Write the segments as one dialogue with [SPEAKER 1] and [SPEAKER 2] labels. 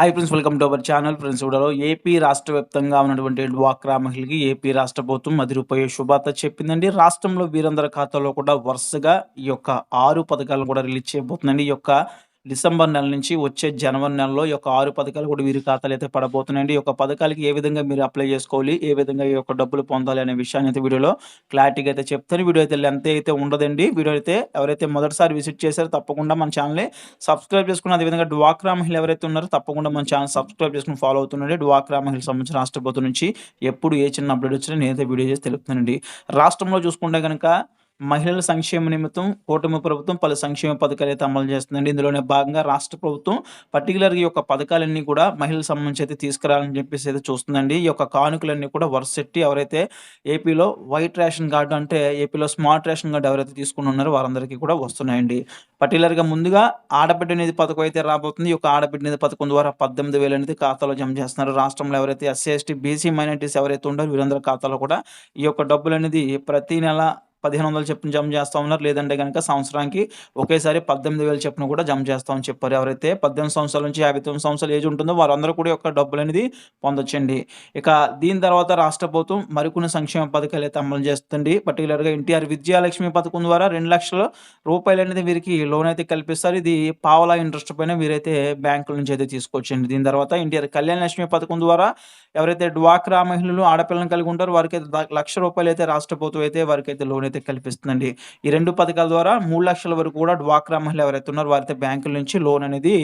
[SPEAKER 1] Hi friends welcome to our channel friends కూడా AP రాష్ట్ర వ్యాప్తంగా ఉన్నటువంటి డ్వాక్రా మహిళకి ఏపీ రాష్ట్ర ప్రభుత్వం అది రూపాయి శుభార్త చెప్పిందండి. రాష్ట్రంలో వీరందరి ఖాతాలో కూడా వరుసగా ఈ యొక్క ఆరు పథకాలను కూడా రిలీజ్ చేయబోతుందండి. ఈ యొక్క డిసెంబర్ నెల నుంచి వచ్చే జనవరి నెలలో ఈ యొక్క ఆరు పథకాలు కూడా వీరి ఖాతాలు అయితే పడబోతున్నాయండి. ఈ యొక్క పథకాలకి ఏ విధంగా మీరు అప్లై చేసుకోవాలి ఏ విధంగా ఈ యొక్క డబ్బులు పొందాలి అనే విషయాన్ని అయితే వీడియోలో క్లారిటీగా అయితే చెప్తాను. వీడియో అయితే లెంత్ అయితే ఉండదండి. వీడియో అయితే ఎవరైతే మొదటిసారి విజిట్ చేశారో తప్పకుండా మన ఛానల్ని సబ్స్క్రైబ్ చేసుకుని అదేవిధంగా డ్వాక్రా మహిళ ఎవరైతే ఉన్నారో తప్పకుండా మన ఛానల్ సబ్స్క్రైబ్ చేసుకుని ఫాలో అవుతుండండి. డ్వాక్రా మహిళ సంబంధించిన రాష్ట్రపతి నుంచి ఎప్పుడు ఏ చిన్న అప్డేట్ వచ్చినా నేనైతే వీడియో చేసి తెలుపుతానండి. రాష్ట్రంలో చూసుకుంటే కనుక మహిళల సంక్షేమ నిమిత్తం కూటమి ప్రభుత్వం పలు సంక్షేమ పథకాలు అయితే అమలు చేస్తుందండి. ఇందులోనే భాగంగా రాష్ట్ర ప్రభుత్వం పర్టికులర్గా ఈ యొక్క పథకాలన్నీ కూడా మహిళల సంబంధించి అయితే తీసుకురావాలని చెప్పేసి అయితే చూస్తుందండి. ఈ యొక్క కానుకలన్నీ కూడా వరుసెట్టి ఎవరైతే ఏపీలో వైట్ రేషన్ కార్డు అంటే ఏపీలో స్మార్ట్ రేషన్ కార్డు ఎవరైతే తీసుకుని ఉన్నారో వారందరికీ కూడా వస్తున్నాయండి. పర్టికులర్గా ముందుగా ఆడబిడ్డ నిధి పథకం అయితే రాబోతుంది. ఈ యొక్క ఆడబిడ్డ నిధి పథకం ద్వారా పద్దెనిమిది వేలు అనేది ఖాతాలో జమ చేస్తున్నారు. రాష్ట్రంలో ఎవరైతే ఎస్సీ ఎస్టీ బీసీ మైనార్టీస్ ఎవరైతే ఉన్నారో వీరందరి ఖాతాలో కూడా ఈ యొక్క డబ్బులు అనేది ప్రతి నెల పదిహేను వందలు చెప్పిన జమ చేస్తూ ఉన్నారు. లేదంటే కనుక సంవత్సరానికి ఒకేసారి పద్దెనిమిది వేలు చెప్పిన కూడా జమ చేస్తామని చెప్పారు. ఎవరైతే పద్దెనిమిది సంవత్సరాల నుంచి యాభై తొమ్మిది సంవత్సరాలు ఏజ్ ఉంటుందో వారందరూ కూడా యొక్క డబ్బులు అనేది పొందొచ్చండి. ఇక దీని తర్వాత రాష్ట్ర ప్రభుత్వం మరికొన్ని సంక్షేమ పథకాలు అయితే అమలు చేస్తుంది పర్టికులర్గా ఎన్టీఆర్ విద్యాలక్ష్మి పథకం ద్వారా రెండు లక్షల రూపాయలు అనేది వీరికి లోన్ అయితే కల్పిస్తారు. ఇది పావలా ఇంట్రెస్ట్ పైన వీరైతే బ్యాంకుల నుంచి అయితే తీసుకోవచ్చండి. దీని తర్వాత ఎన్టీఆర్ కళ్యాణ లక్ష్మి పథకం ద్వారా ఎవరైతే డ్వాక్రా మహిళలు ఆడపిల్లలను కలిగి ఉంటారో వారికి లక్ష రూపాయలు అయితే రాష్ట్ర ప్రభుత్వం అయితే వారికి అయితే లోన్ అయితే కల్పిస్తుందండి ఈ రెండు పథకాల ద్వారా మూడు లక్షల వరకు కూడా డ్వాక్రా మహిళ ఎవరైతే ఉన్నారో వారైతే బ్యాంకుల నుంచి లోన్ అనేది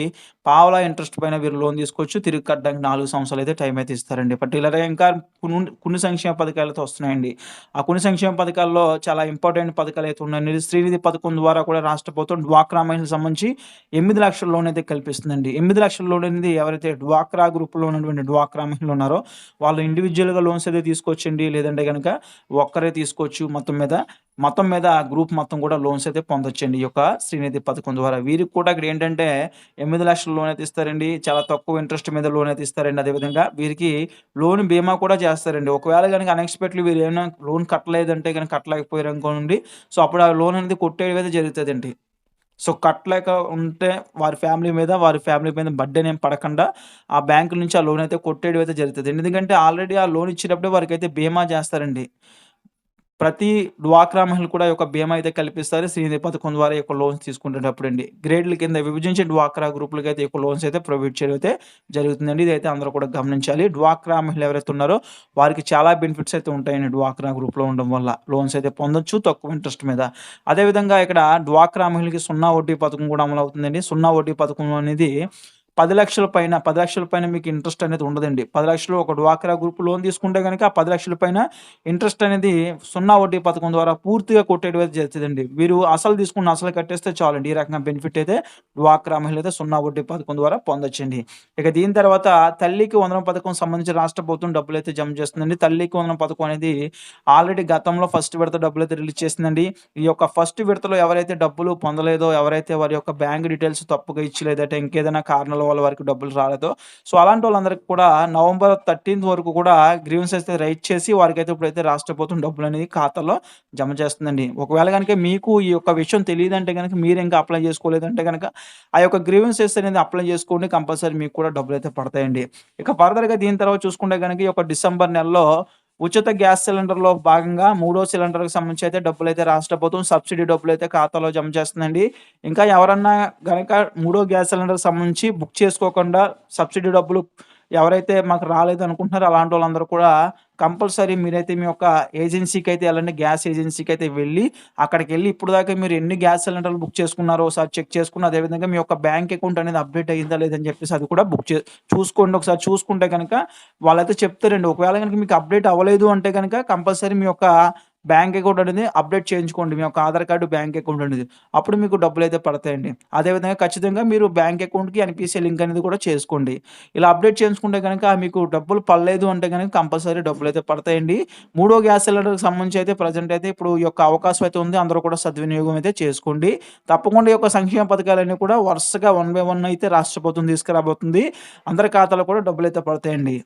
[SPEAKER 1] పావలా ఇంట్రెస్ట్ పైన వీరు లోన్ తీసుకోవచ్చు. తిరిగి కట్టడానికి నాలుగు సంవత్సరాలు అయితే టైం అయితే ఇస్తారండి. పర్టికులర్గా ఇంకా కొన్ని కొన్ని సంక్షేమ పథకాలతో వస్తున్నాయండి. ఆ కొన్ని సంక్షేమ పథకాల్లో చాలా ఇంపార్టెంట్ పథకాలు అయితే ఉన్నాయండి శ్రీనిధి పథకం ద్వారా కూడా రాష్ట్ర ప్రభుత్వం డ్వాక్రా మహిళలకు సంబంధించి ఎనిమిది లక్షల లోన్ అయితే కల్పిస్తుందండి. ఎనిమిది లక్షల లోన్ అనేది ఎవరైతే డ్వాక్రా గ్రూప్లో ఉన్నటువంటి డ్వాక్రా మహిళలు ఉన్నారో వాళ్ళు ఇండివిజువల్గా లోన్స్ అయితే తీసుకోవచ్చండి. లేదంటే కనుక ఒక్కరే తీసుకోవచ్చు మొత్తం మీద. మొత్తం మీద గ్రూప్ మొత్తం కూడా లోన్స్ అయితే పొందొచ్చండి. ఈ యొక్క శ్రీనిధి పథకం ద్వారా. వీరికి కూడా ఇక్కడ ఏంటంటే ఎనిమిది లక్షల లోన్ అయితే ఇస్తారండి. చాలా తక్కువ ఇంట్రెస్ట్ మీద లోన్ అయితే ఇస్తారండి. అదేవిధంగా వీరికి లోన్ బీమా కూడా చేస్తారండి. ఒకవేళ కనుక అన్ఎక్స్పెక్ట్లీ వీరు ఏమైనా లోన్ కట్టలేదంటే కనుక కట్టలేకపోయారు అనుకోండి. సో అప్పుడు ఆ లోన్ అనేది కొట్టేయడం అయితే జరుగుతుందండి. సో కట్టలేక ఉంటే వారి ఫ్యామిలీ మీద వారి ఫ్యామిలీ మీద బర్త్డే ఏం పడకుండా ఆ బ్యాంకు నుంచి ఆ లోన్ అయితే కొట్టేయడం అయితే జరుగుతుంది ఎందుకంటే ఆల్రెడీ ఆ లోన్ ఇచ్చేటప్పుడు వారికి అయితే బీమా చేస్తారండి. ప్రతి డ్వాక్రా మహిళలు కూడా ఒక బీమా అయితే కల్పిస్తారు. శ్రీనిధి పథకం ద్వారా యొక్క లోన్స్ తీసుకునేటప్పుడు అండి గ్రేడ్ల కింద విభజించి డ్వాక్రా గ్రూపులకి అయితే యొక్క లోన్స్ అయితే ప్రొవైడ్ చేయడం అయితే జరుగుతుందండి. ఇదైతే అందరూ కూడా గమనించాలి. డ్వాక్రా మహిళలు ఎవరైతే ఉన్నారో వారికి చాలా బెనిఫిట్స్ అయితే ఉంటాయండి డ్వాక్రా గ్రూప్లో ఉండడం వల్ల. లోన్స్ అయితే పొందొచ్చు తక్కువ ఇంట్రెస్ట్ మీద. అదేవిధంగా ఇక్కడ డ్వాక్రా మహిళకి సున్నా వడ్డీ పథకం కూడా అమలు అవుతుందండి సున్నా వడ్డీ పథకం అనేది పది లక్షల పైన పది లక్షల పైన మీకు ఇంట్రెస్ట్ అనేది ఉండదండి. పది లక్షలు ఒక డ్వాక్రా గ్రూప్ లోన్ తీసుకుంటే కనుక ఆ పది లక్షల పైన ఇంట్రెస్ట్ అనేది సున్నా వడ్డీ పథకం ద్వారా పూర్తిగా కొట్టేయడం జరుగుతుందండి. మీరు అసలు తీసుకున్న అసలు కట్టేస్తే చాలండి. ఈ రకంగా బెనిఫిట్ అయితే డ్వాక్రా మహిళ అయితే సున్నా వడ్డీ పథకం ద్వారా పొందొచ్చండి. ఇక దీని తర్వాత తల్లికి వందనం పథకం సంబంధించి రాష్ట్ర ప్రభుత్వం డబ్బులు అయితే జమ చేస్తుందండి. తల్లికి వందనం పథకం అనేది ఆల్రెడీ గతంలో ఫస్ట్ విడత డబ్బులు అయితే రిలీజ్ చేసిందండి. ఈ యొక్క ఫస్ట్ విడతలో ఎవరైతే డబ్బులు పొందలేదో ఎవరైతే వారి యొక్క బ్యాంక్ డీటెయిల్స్ తప్పుగా ఇచ్చలేదంటే ఇంకేదైనా కారణాల వాళ్ళ వారికి డబ్బులు రాలేదు. సో అలాంటి వాళ్ళందరికీ కూడా నవంబర్ థర్టీన్త్ వరకు కూడా గ్రీవెన్స్ అయితే రైట్ చేసి వారికి అయితే ఇప్పుడైతే రాష్ట్ర ప్రభుత్వం డబ్బులు అనేది ఖాతాలో జమ చేస్తుందండి. ఒకవేళ కనుక మీకు ఈ యొక్క విషయం తెలియదంటే కనుక మీరు ఇంకా అప్లై చేసుకోలేదంటే కనుక ఆ యొక్క గ్రీవెన్సెస్ అనేది అప్లై చేసుకోండి. కంపల్సరీ మీకు కూడా డబ్బులు అయితే పడతాయండి. ఇక ఫర్దర్గా దీని తర్వాత చూసుకుంటే కనుక ఈ యొక్క డిసెంబర్ నెలలో ఉచిత గ్యాస్ సిలిండర్లో భాగంగా మూడో సిలిండర్కి సంబంధించి అయితే డబ్బులు అయితే రాష్ట్ర ప్రభుత్వం సబ్సిడీ డబ్బులు అయితే ఖాతాలో జమ చేస్తుందండి. ఇంకా ఎవరన్నా గనక మూడో గ్యాస్ సిలిండర్ సంబంధించి బుక్ చేసుకోకుండా సబ్సిడీ డబ్బులు ఎవరైతే మాకు రాలేదు అనుకుంటున్నారో అలాంటి వాళ్ళందరూ కూడా కంపల్సరీ మీరైతే మీ యొక్క ఏజెన్సీకి అయితే వెళ్ళండి. గ్యాస్ ఏజెన్సీకి అయితే వెళ్ళి అక్కడికి వెళ్ళి ఇప్పుడు దాకా మీరు ఎన్ని గ్యాస్ సిలిండర్లు బుక్ చేసుకున్నారో ఒకసారి చెక్ చేసుకుని అదేవిధంగా మీ యొక్క బ్యాంక్ అకౌంట్ అనేది అప్డేట్ అయ్యిందా లేదని చెప్పేసి అది కూడా బుక్ చే చూసుకోండి. ఒకసారి చూసుకుంటే కనుక వాళ్ళైతే చెప్తారండి. ఒకవేళ కనుక మీకు అప్డేట్ అవ్వలేదు అంటే కనుక కంపల్సరీ మీ యొక్క బ్యాంక్ అకౌంట్ అనేది అప్డేట్ చేయించుకోండి. మీ యొక్క ఆధార్ కార్డు బ్యాంక్ అకౌంట్ అనేది. అప్పుడు మీకు డబ్బులు అయితే పడతాయండి. అదేవిధంగా ఖచ్చితంగా మీరు బ్యాంక్ అకౌంట్కి ఎన్పిసి లింక్ అనేది కూడా చేసుకోండి. ఇలా అప్డేట్ చేసుకుంటే కనుక మీకు డబ్బులు పడలేదు అంటే కనుక కంపల్సరీ డబ్బులు అయితే పడతాయండి. మూడో గ్యాస్ సిలిండర్కి సంబంధించి అయితే ప్రజెంట్ అయితే ఇప్పుడు ఈ యొక్క అవకాశం అయితే ఉంది. అందరూ కూడా సద్వినియోగం అయితే చేసుకోండి. తప్పకుండా ఈ యొక్క సంక్షేమ పథకాలన్నీ కూడా వరుసగా వన్ బై వన్ అయితే రాష్ట్ర ప్రభుత్వం తీసుకురాబోతుంది. అందరి ఖాతాలో కూడా డబ్బులు అయితే పడతాయండి.